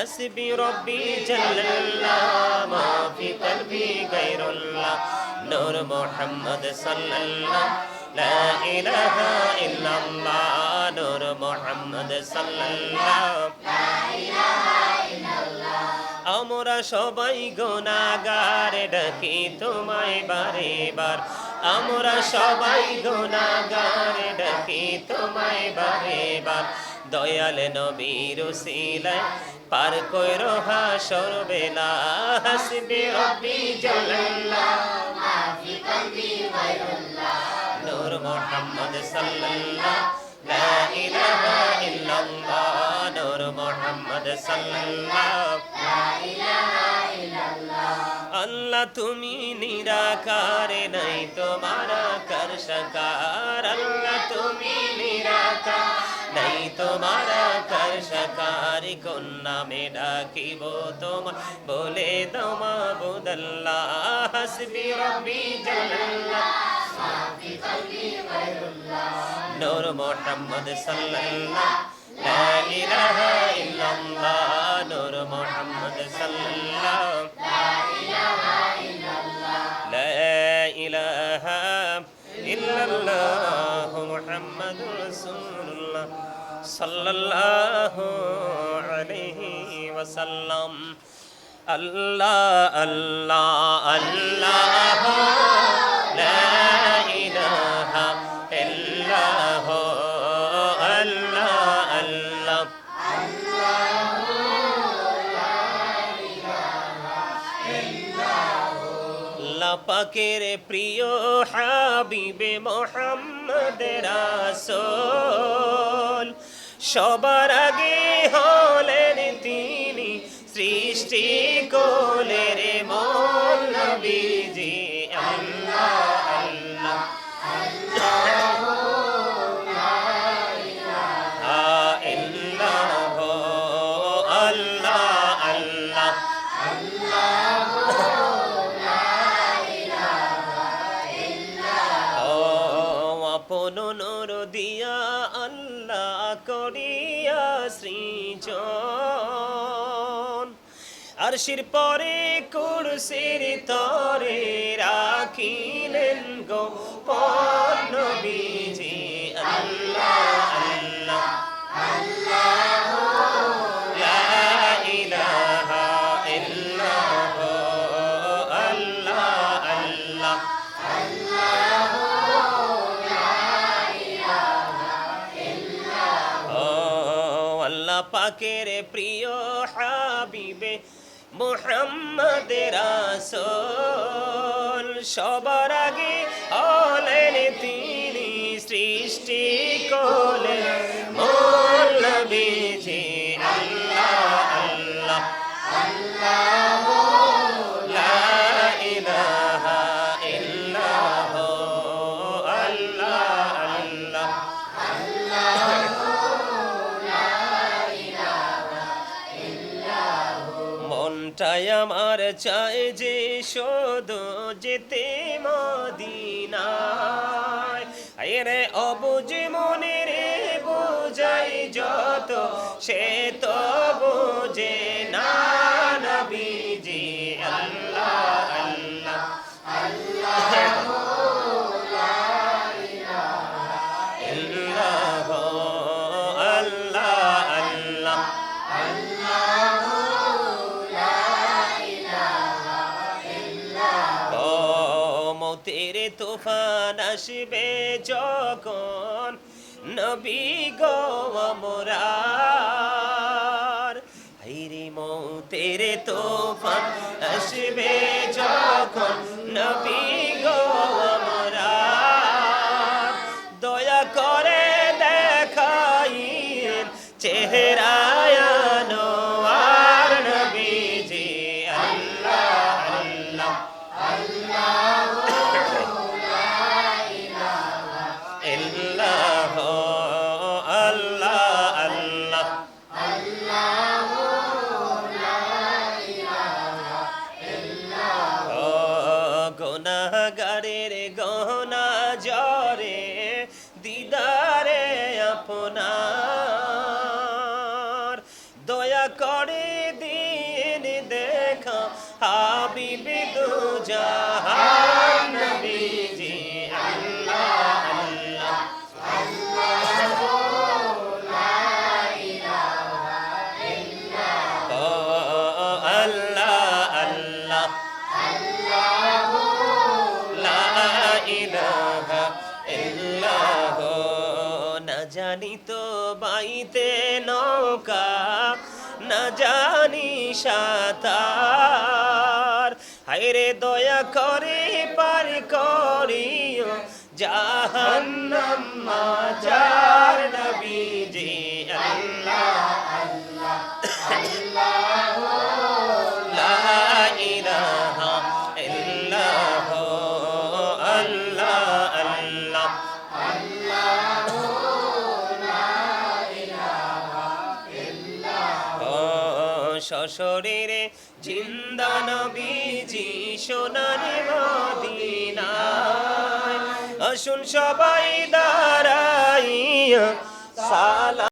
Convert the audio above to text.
حسبي ربي جل الله ما في قلبي غير الله نور محمد صلى الله لا إله إلا الله نور محمد صلى الله আমরা সবাই গোনাগার ডাকি তোমায় বারে বার আমরা সবাই গোনাগার ডাকি তোমায় বারে বার দয়াল নবীর সিলায় পার কইর হাসর বেলা। হাসবি রব্বি জাল্লাল্লাহ নূর মুহাম্মদ সাল্লাল্লাহ নূর সাল্লাল্লাহ আল্লাহ তুমি নিরাকারে নাই তোমার কর আল্লাহ তুমি তোমার আকার সাকারি কোন নামে ডাকিব তোমার, বলে তোমা বুদল্লাহ হসবি রব্বি জালাল্লাহ নূর মোহাম্মদ সাল্লাল্লাহ, লা ইলাহা ইল্লাল্লাহ, নূর মোহাম্মদ সাল্লাল্লাহ, লা ইলাহা ইল্লাল্লাহ, লা সাল্লাল্লাহু আলাইহি ওয়াসাল্লাম। আল্লাহ আল্লাহ আল্লাহ, লা ইলাহা আল্লাহ। আল্লাহ পাকের প্রিয় হাবিবে মোহাম্মদ রাসূল। সবার আগে হলেন তিনি সৃষ্টি কোলের মন আল্লাহ আল্লাহ। সৃজন আর শির পরে কুরসির তরে রাখিলেন গো নবীজি বিজে আল্লাহ পাকের প্রিয় হাবিবে মোহাম্মদ রাসূল। সবার আগে হলেন তিনি সৃষ্টি কলে। মূল আল্লাহ আল্লাহ আল্লাহ। মনটাই আমার চাই যে শোধ যেতে মদিনা রে অবুজ মনে রে বোঝাই যত, সে তো বোঝে না নবীজি, আল্লাহ আল্লাহ ইল্লাহ মৌতের তুফান আসবে যখন নবী গো আমরার হাইরে মতের তুফান আসবে যখন নবী গুণাগারের গহনা জরে দিদারে আপনার। দয়া করে দিন দেখা হাবিবি দু জাহান নবীজি। জানি তো বাইতে নৌকা না জানি সাঁতার। হায়রে দয়া করে পার করিও জাহান্নাম মাজার সশরীরে জিন্দা নবীজি সোনারে মদিনায়। আসুন সবাই দাঁড়াইয়া সালাম।